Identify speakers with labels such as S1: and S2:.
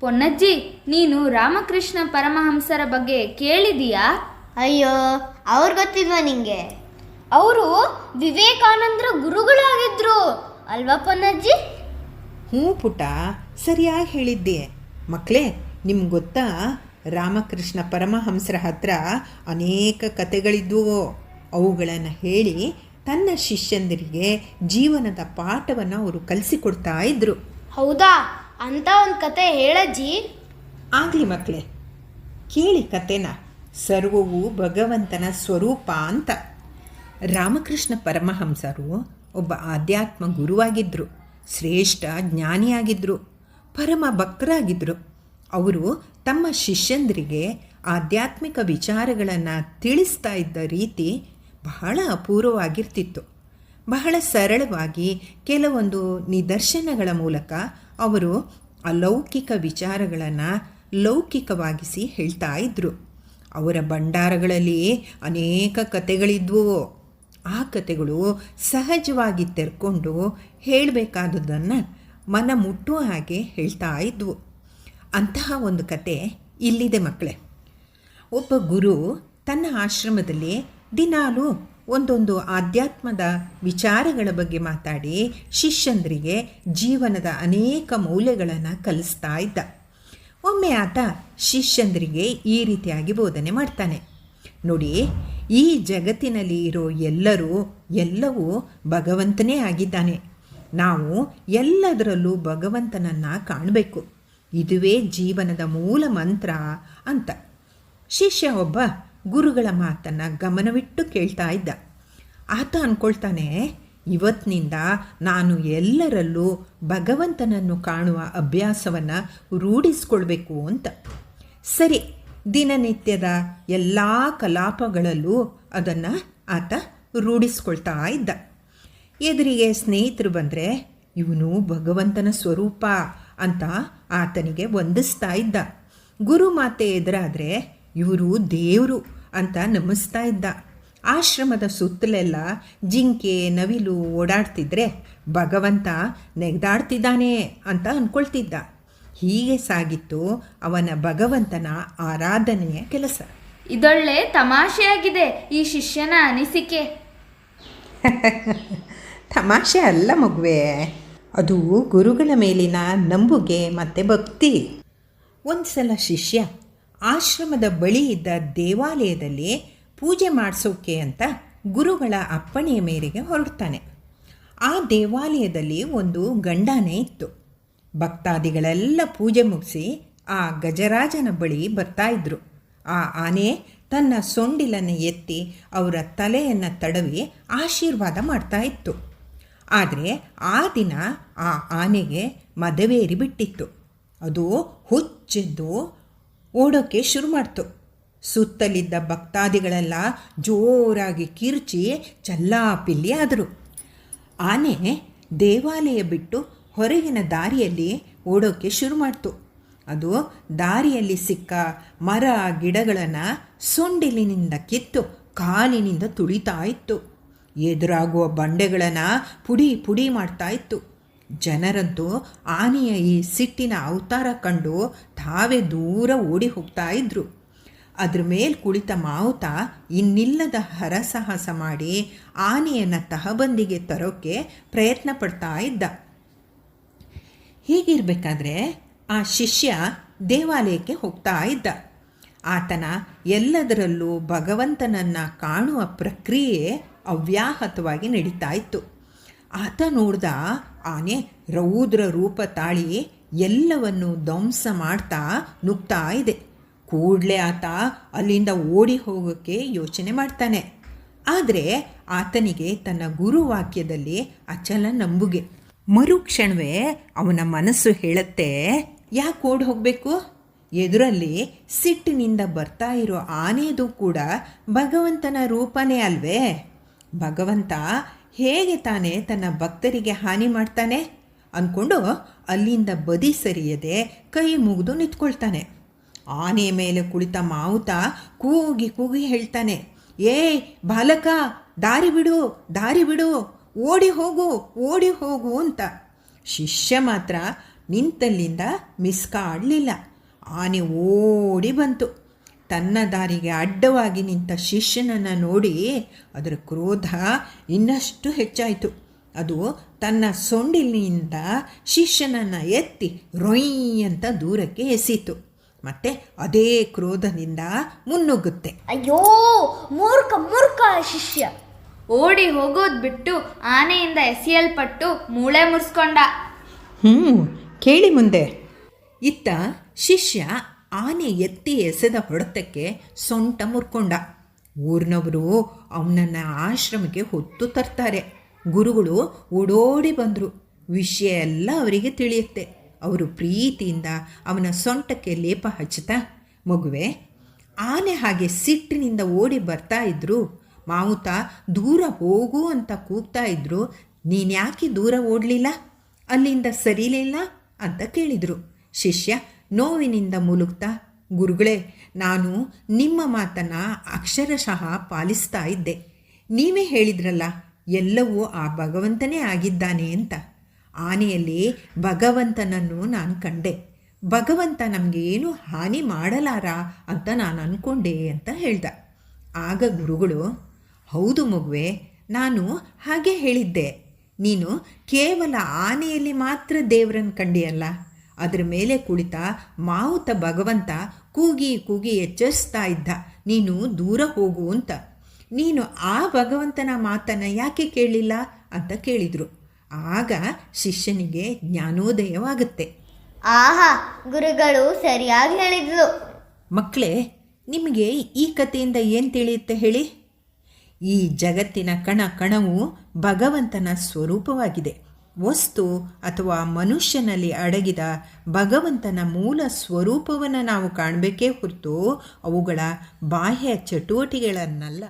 S1: ಪೊನ್ನಜ್ಜಿ ನೀನು ರಾಮಕೃಷ್ಣ ಪರಮಹಂಸರ ಬಗ್ಗೆ ಕೇಳಿದೀಯಾ
S2: ಅಯ್ಯೋ ಅವ್ರು ಗೊತ್ತಿಲ್ವಾ ನಿಂಗೆ?
S3: ಅವರು ವಿವೇಕಾನಂದರ ಗುರುಗಳಾಗಿದ್ರು ಅಲ್ವಾ ಪೊನ್ನಜ್ಜಿ?
S4: ಹ್ಞೂ ಪುಟ ಸರಿಯಾಗಿ ಹೇಳಿದ್ದೆ. ಮಕ್ಕಳೇ ನಿಮ್ಗೆ ಗೊತ್ತಾ? ರಾಮಕೃಷ್ಣ ಪರಮಹಂಸರ ಹತ್ರ ಅನೇಕ ಕತೆಗಳಿದ್ವು ಅವುಗಳನ್ನು ಹೇಳಿ ತನ್ನ ಶಿಷ್ಯಂದರಿಗೆ ಜೀವನದ ಪಾಠವನ್ನು ಅವರು ಕಲಿಸಿಕೊಡ್ತಾ ಇದ್ರು.
S3: ಹೌದಾ? ಅಂತ ಒಂದು ಕತೆ ಹೇಳಜ್ಜಿ.
S4: ಆಗಲಿ ಮಕ್ಕಳೇ ಕೇಳಿ ಕತೆನ. ಸರ್ವವು ಭಗವಂತನ ಸ್ವರೂಪ ಅಂತ. ರಾಮಕೃಷ್ಣ ಪರಮಹಂಸರು ಒಬ್ಬ ಆಧ್ಯಾತ್ಮ ಗುರುವಾಗಿದ್ದರು ಶ್ರೇಷ್ಠ ಜ್ಞಾನಿಯಾಗಿದ್ದರು ಪರಮ ಭಕ್ತರಾಗಿದ್ದರು ಅವರು ತಮ್ಮ ಶಿಷ್ಯಂದರಿಗೆ ಆಧ್ಯಾತ್ಮಿಕ ವಿಚಾರಗಳನ್ನು ತಿಳಿಸ್ತಾ ಇದ್ದ ರೀತಿ ಬಹಳ ಅಪೂರ್ವವಾಗಿರ್ತಿತ್ತು. ಬಹಳ ಸರಳವಾಗಿ ಕೆಲವೊಂದು ನಿದರ್ಶನಗಳ ಮೂಲಕ ಅವರು ಅಲೌಕಿಕ ವಿಚಾರಗಳನ್ನು ಲೌಕಿಕವಾಗಿಸಿ ಹೇಳ್ತಾ ಇದ್ದರು ಅವರ ಭಂಡಾರಗಳಲ್ಲಿ ಅನೇಕ ಕತೆಗಳಿದ್ವು ಆ ಕತೆಗಳು ಸಹಜವಾಗಿ ತೆರ್ಕೊಂಡು ಹೇಳಬೇಕಾದದನ್ನು ಮನ ಮುಟ್ಟುವ ಹಾಗೆ ಹೇಳ್ತಾ ಇದ್ವು. ಅಂತಹ ಒಂದು ಕತೆ ಇಲ್ಲಿದೆ ಮಕ್ಕಳೇ. ಒಬ್ಬ ಗುರು ತನ್ನ ಆಶ್ರಮದಲ್ಲಿ ದಿನಾಲೂ ಒಂದೊಂದು ಆಧ್ಯಾತ್ಮದ ವಿಚಾರಗಳ ಬಗ್ಗೆ ಮಾತಾಡಿ ಶಿಷ್ಯಂದ್ರಿಗೆ ಜೀವನದ ಅನೇಕ ಮೌಲ್ಯಗಳನ್ನು ಕಲಿಸ್ತಾ ಇದ್ದ. ಒಮ್ಮೆ ಆತ ಶಿಷ್ಯಂದ್ರಿಗೆ ಈ ರೀತಿಯಾಗಿ ಬೋಧನೆ ಮಾಡ್ತಾನೆ. ನೋಡಿ, ಈ ಜಗತ್ತಿನಲ್ಲಿ ಇರೋ ಎಲ್ಲರೂ ಎಲ್ಲವೂ ಭಗವಂತನೇ ಆಗಿದ್ದಾನೆ. ನಾವು ಎಲ್ಲದರಲ್ಲೂ ಭಗವಂತನನ್ನು ಕಾಣಬೇಕು. ಇದುವೇ ಜೀವನದ ಮೂಲ ಮಂತ್ರ ಅಂತ. ಶಿಷ್ಯ ಒಬ್ಬ ಗುರುಗಳ ಮಾತನ್ನು ಗಮನವಿಟ್ಟು ಕೇಳ್ತಾ ಇದ್ದ. ಆತ ಅಂದ್ಕೊಳ್ತಾನೆ ಇವತ್ತಿನಿಂದ ನಾನು ಎಲ್ಲರಲ್ಲೂ ಭಗವಂತನನ್ನು ಕಾಣುವ ಅಭ್ಯಾಸವನ್ನು ರೂಢಿಸ್ಕೊಳ್ಬೇಕು ಅಂತ. ಸರಿ, ದಿನನಿತ್ಯದ ಎಲ್ಲ ಕಲಾಪಗಳಲ್ಲೂ ಅದನ್ನು ಆತ ರೂಢಿಸ್ಕೊಳ್ತಾ ಇದ್ದ. ಎದುರಿಗೆ ಸ್ನೇಹಿತರು ಬಂದರೆ, ಇವನು ಭಗವಂತನ ಸ್ವರೂಪ ಅಂತ ಆತನಿಗೆ ವಂದಿಸ್ತಾ ಇದ್ದ. ಗುರು ಮಾತೆ ಎದುರಾದರೆ ಇವರು ದೇವರು ಅಂತ ನಮಿಸ್ತಾ ಇದ್ದ. ಆಶ್ರಮದ ಸುತ್ತಲೆಲ್ಲ ಜಿಂಕೆ ನವಿಲು ಓಡಾಡ್ತಿದ್ರೆ ಭಗವಂತ ನೆಗ್ದಾಡ್ತಿದ್ದಾನೆ ಅಂತ ಅಂದ್ಕೊಳ್ತಿದ್ದ ಹೀಗೆ ಸಾಗಿತ್ತು ಅವನ ಭಗವಂತನ ಆರಾಧನೆಯ ಕೆಲಸ.
S1: ಇದೊಳ್ಳೆ ತಮಾಷೆಯಾಗಿದೆ ಈ ಶಿಷ್ಯನ ಅನಿಸಿಕೆ.
S4: ತಮಾಷೆ ಅಲ್ಲ ಮಗುವೆ. ಅದು ಗುರುಗಳ ಮೇಲಿನ ನಂಬುಗೆ ಮತ್ತು ಭಕ್ತಿ. ಒಂದು ಸಲ ಶಿಷ್ಯ ಆಶ್ರಮದ ಬಳಿ ಇದ್ದ ದೇವಾಲಯದಲ್ಲಿ ಪೂಜೆ ಮಾಡಿಸೋಕೆ ಅಂತ ಗುರುಗಳ ಅಪ್ಪಣೆಯ ಮೇರೆಗೆ ಹೊರಡ್ತಾನೆ. ಆ ದೇವಾಲಯದಲ್ಲಿ ಒಂದು ಗಂಡಾನೆ ಇತ್ತು. ಭಕ್ತಾದಿಗಳೆಲ್ಲ ಪೂಜೆ ಮುಗಿಸಿ ಆ ಗಜರಾಜನ ಬಳಿ ಬರ್ತಾ ಇದ್ರು. ಆ ಆನೆ ತನ್ನ ಸೊಂಡಿಲನ್ನು ಎತ್ತಿ ಅವರ ತಲೆಯನ್ನು ತಡವಿ ಆಶೀರ್ವಾದ ಮಾಡ್ತಾ ಇತ್ತು. ಆದರೆ ಆ ದಿನ ಆ ಆನೆಗೆ ಮದವೇರಿ ಬಿಟ್ಟಿತ್ತು. ಅದು ಹುಚ್ಚೆದ್ದು ಓಡೋಕ್ಕೆ ಶುರು ಮಾಡ್ತು. ಸುತ್ತಲಿದ್ದ ಭಕ್ತಾದಿಗಳೆಲ್ಲ ಜೋರಾಗಿ ಕಿರ್ಚಿ ಚಲ್ಲಾಪಿಲ್ಲಿ ಆದರು. ಆನೆ ದೇವಾಲಯ ಬಿಟ್ಟು ಹೊರಗಿನ ದಾರಿಯಲ್ಲಿ ಓಡೋಕ್ಕೆ ಶುರು ಮಾಡ್ತು. ಅದು ದಾರಿಯಲ್ಲಿ ಸಿಕ್ಕ ಮರ ಗಿಡಗಳನ್ನು ಸೊಂಡಿಲಿನಿಂದ ಕಿತ್ತು ಕಾಲಿನಿಂದ ತುಳಿತಾ ಇತ್ತು. ಎದುರಾಗುವ ಬಂಡೆಗಳನ್ನು ಪುಡಿ ಪುಡಿ ಮಾಡ್ತಾ ಇತ್ತು. ಜನರಂತೂ ಆನೆಯ ಈ ಸಿಟ್ಟಿನ ಅವತಾರ ಕಂಡು ತಾವೇ ದೂರ ಓಡಿ ಹೋಗ್ತಾ ಇದ್ರು. ಅದ್ರ ಮೇಲೆ ಕುಳಿತ ಮಾವುತ ಇನ್ನಿಲ್ಲದ ಹರಸಾಹಸ ಮಾಡಿ ಆನೆಯನ್ನು ತಹಬಂದಿಗೆ ತರೋಕ್ಕೆ ಪ್ರಯತ್ನ ಪಡ್ತಾ ಇದ್ದ. ಹೀಗಿರಬೇಕಾದ್ರೆ ಆ ಶಿಷ್ಯ ದೇವಾಲಯಕ್ಕೆ ಹೋಗ್ತಾ ಇದ್ದ. ಆತನ ಎಲ್ಲದರಲ್ಲೂ ಭಗವಂತನನ್ನು ಕಾಣುವ ಪ್ರಕ್ರಿಯೆ ಅವ್ಯಾಹತವಾಗಿ ನಡೀತಾ ಇತ್ತು. ಆತ ನೋಡ್ದ ಆನೆ ರೌದ್ರ ರೂಪ ತಾಳಿ ಎಲ್ಲವನ್ನು ಧ್ವಂಸ ಮಾಡ್ತಾ ನುಗ್ತಾ ಇದೆ. ಕೂಡಲೇ ಆತ ಅಲ್ಲಿಂದ ಓಡಿ ಹೋಗೋಕ್ಕೆ ಯೋಚನೆ ಮಾಡ್ತಾನೆ. ಆದರೆ ಆತನಿಗೆ ತನ್ನ ಗುರುವಾಕ್ಯದಲ್ಲಿ ಅಚಲ ನಂಬುಗೆ. ಮರುಕ್ಷಣವೇ ಅವನ ಮನಸ್ಸು ಹೇಳುತ್ತೆ, ಯಾಕೆ ಓಡಿ ಹೋಗಬೇಕು? ಎದುರಲ್ಲಿ ಸಿಟ್ಟಿನಿಂದ ಬರ್ತಾ ಇರೋ ಆನೆದು ಕೂಡ ಭಗವಂತನ ರೂಪನೇ ಅಲ್ವೇ? ಭಗವಂತ ಹೇಗೆ ತಾನೇ ತನ್ನ ಭಕ್ತರಿಗೆ ಹಾನಿ ಮಾಡ್ತಾನೆ? ಅಂದ್ಕೊಂಡು ಅಲ್ಲಿಂದ ಬದಿ ಸರಿಯದೆ ಕೈ ಮುಗಿದು ನಿಂತ್ಕೊಳ್ತಾನೆ. ಆನೆ ಮೇಲೆ ಕುಳಿತ ಮಾವುತ ಕೂಗಿ ಕೂಗಿ ಹೇಳ್ತಾನೆ ಏಯ್ ಬಾಲಕ, ದಾರಿ ಬಿಡು ದಾರಿ ಬಿಡು, ಓಡಿ ಹೋಗು ಓಡಿ ಹೋಗು ಅಂತ. ಶಿಷ್ಯ ಮಾತ್ರ ನಿಂತಲ್ಲಿಂದ ಮಿಸ್ಕಾಡಲಿಲ್ಲ ಆನೆ ಓಡಿ ಬಂತು. ತನ್ನ ದಾರಿಗೆ ಅಡ್ಡವಾಗಿ ನಿಂತ ಶಿಷ್ಯನನ್ನು ನೋಡಿ ಅದರ ಕ್ರೋಧ ಇನ್ನಷ್ಟು ಹೆಚ್ಚಾಯಿತು. ಅದು ತನ್ನ ಸೊಂಡಿಲಿನಿಂದ ಶಿಷ್ಯನನ್ನು ಎತ್ತಿ ರೊಯ್ ಅಂತ ದೂರಕ್ಕೆ ಎಸೀತು. ಮತ್ತೆ ಅದೇ ಕ್ರೋಧದಿಂದ ಮುನ್ನುಗ್ಗುತ್ತೆ.
S3: ಅಯ್ಯೋ ಮೂರ್ಖ ಮೂರ್ಖ ಶಿಷ್ಯ.
S1: ಓಡಿ ಹೋಗೋದ್ ಬಿಟ್ಟು ಆನೆಯಿಂದ ಎಸೆಯಲ್ಪಟ್ಟು ಮೂಳೆ ಮುರಿಸ್ಕೊಂಡ.
S4: ಹ್ಞೂ ಕೇಳಿ ಮುಂದೆ. ಇತ್ತ ಶಿಷ್ಯ ಆನೆ ಎತ್ತಿ ಎಸೆದ ಹೊಡೆತಕ್ಕೆ ಸೊಂಟ ಮುರ್ಕೊಂಡ. ಊರಿನವರು ಅವನನ್ನ ಆಶ್ರಮಕ್ಕೆ ಹೊತ್ತು ತರ್ತಾರೆ. ಗುರುಗಳು ಓಡೋಡಿ ಬಂದರು. ವಿಷಯ ಎಲ್ಲ ಅವರಿಗೆ ತಿಳಿಯುತ್ತೆ. ಅವರು ಪ್ರೀತಿಯಿಂದ ಅವನ ಸೊಂಟಕ್ಕೆ ಲೇಪ ಹಚ್ಚುತ್ತಾ, ಮಗುವೆ, ಆನೆ ಹಾಗೆ ಸಿಟ್ಟಿನಿಂದ ಓಡಿ ಬರ್ತಾ ಇದ್ರು. ಮಾವುತ ದೂರ ಹೋಗು ಅಂತ ಕೂಗ್ತಾ ಇದ್ರು. ನೀನ್ಯಾಕೆ ದೂರ ಓಡಲಿಲ್ಲ? ಅಲ್ಲಿಂದ ಸರಿಲಿಲ್ಲ? ಅಂತ ಕೇಳಿದರು. ಶಿಷ್ಯ ನೋವಿನಿಂದ ಮುಲುಗ್ತಾ ಗುರುಗಳೇ, ನಾನು ನಿಮ್ಮ ಮಾತನ್ನು ಅಕ್ಷರಶಃ ಪಾಲಿಸ್ತಾ ಇದ್ದೆ. ನೀವೇ ಹೇಳಿದ್ರಲ್ಲ, ಎಲ್ಲವೂ ಆ ಭಗವಂತನೇ ಆಗಿದ್ದಾನೆ ಅಂತ. ಆನೆಯಲ್ಲಿ ಭಗವಂತನನ್ನು ನಾನು ಕಂಡೆ. ಭಗವಂತ ನಮಗೆ ಏನು ಹಾನಿ ಮಾಡಲಾರ ಅಂತ ನಾನು ಅಂದ್ಕೊಂಡೆ ಅಂತ ಹೇಳ್ದ. ಆಗ ಗುರುಗಳು, ಹೌದು ಮಗುವೆ, ನಾನು ಹಾಗೆ ಹೇಳಿದ್ದೆ. ನೀನು ಕೇವಲ ಆನೆಯಲ್ಲಿ ಮಾತ್ರ ದೇವರನ್ನು ಕಂಡಿಯಲ್ಲ. ಅದರ ಮೇಲೆ ಕುಳಿತ ಮಾವುತ ಭಗವಂತ ಕೂಗಿ ಕೂಗಿ ಎಚ್ಚರಿಸ್ತಾ ಇದ್ದ ನೀನು ದೂರ ಹೋಗು ಅಂತ. ನೀನು ಆ ಭಗವಂತನ ಮಾತನ್ನು ಯಾಕೆ ಕೇಳಲಿಲ್ಲ ಅಂತ ಕೇಳಿದರು. ಆಗ ಶಿಷ್ಯನಿಗೆ ಜ್ಞಾನೋದಯವಾಗುತ್ತೆ.
S2: ಆಹಾ ಗುರುಗಳು ಸರಿಯಾಗಿ ಹೇಳಿದ್ರು.
S4: ಮಕ್ಕಳೇ ನಿಮಗೆ ಈ ಕಥೆಯಿಂದ ಏನು ತಿಳಿಯುತ್ತೆ ಹೇಳಿ? ಈ ಜಗತ್ತಿನ ಕಣ ಕಣವು ಭಗವಂತನ ಸ್ವರೂಪವಾಗಿದೆ. ವಸ್ತು ಅಥವಾ ಮನುಷ್ಯನಲ್ಲಿ ಅಡಗಿದ ಭಗವಂತನ ಮೂಲ ಸ್ವರೂಪವನ್ನು ನಾವು ಕಾಣಬೇಕೇ ಹೊರತು ಅವುಗಳ ಬಾಹ್ಯ ಚಟುವಟಿಕೆಗಳನ್ನಲ್ಲ.